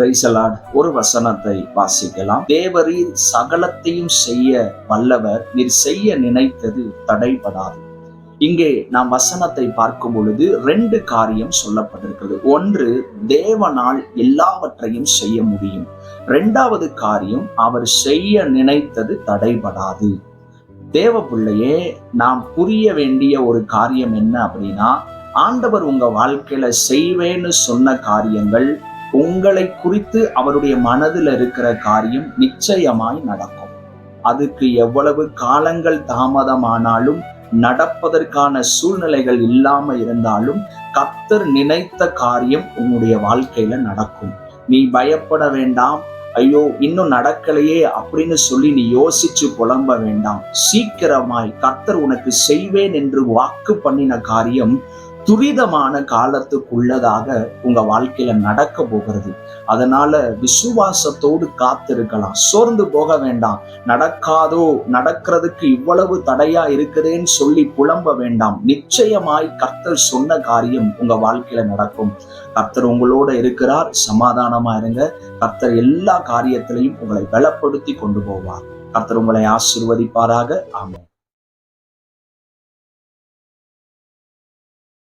பிரைசலாட் ஒரு வசனத்தை வாசிக்கலாம். தேவரீர் சகலத்தையும் செய்ய வல்லவர். நீர் செய்ய நினைத்தது தடைபடாது. இங்கே நாம் வசனத்தை பார்க்கும் பொழுது ரெண்டு காரியம் சொல்லப்பட்டிருக்கிறது. ஒன்று தேவனால் எல்லாவற்றையும் செய்ய முடியும். ரெண்டாவது காரியம் அவர் செய்ய நினைத்தது தடைபடாது. தேவ பிள்ளையே நாம் புரிய வேண்டிய ஒரு காரியம் என்ன அப்படின்னா ஆண்டவர் உங்க வாழ்க்கையில செய்வேன்னு சொன்ன காரியங்கள் உங்களை குறித்து அவருடைய மனதில் இருக்கிற காரியம் நிச்சயமாய் நடக்கும். அதுக்கு எவ்வளவு காலங்கள் தாமதமானாலும் நடப்பதற்கான சூழ்நிலைகள் இல்லாம இருந்தாலும் கத்தர் நினைத்த காரியம் உன்னுடைய வாழ்க்கையில நடக்கும். நீ பயப்பட வேண்டாம். ஐயோ இன்னும் நடக்கலையே அப்படின்னு சொல்லி நீ யோசிச்சு புலம்ப வேண்டாம். சீக்கிரமாய் கர்த்தர் உனக்கு செய்வேன் என்று வாக்கு பண்ணின காரியம் துரிதமான காலத்துக்குள்ளதாக உங்க வாழ்க்கையில நடக்க போகிறது. அதனால விசுவாசத்தோடு காத்திருக்கலாம். சோர்ந்து போக வேண்டாம். நடக்காதோ நடக்கிறதுக்கு இவ்வளவு தடையா இருக்குதேன்னு சொல்லி புலம்ப வேண்டாம். நிச்சயமாய் கர்த்தர் சொன்ன காரியம் உங்க வாழ்க்கையில நடக்கும். கர்த்தர் உங்களோட இருக்கிறார். சமாதானமா இருங்க. கர்த்தர் எல்லா காரியத்திலையும் உங்களை பலப்படுத்தி கொண்டு போவார். கர்த்தர் உங்களை ஆசிர்வதிப்பாராக. ஆமாம்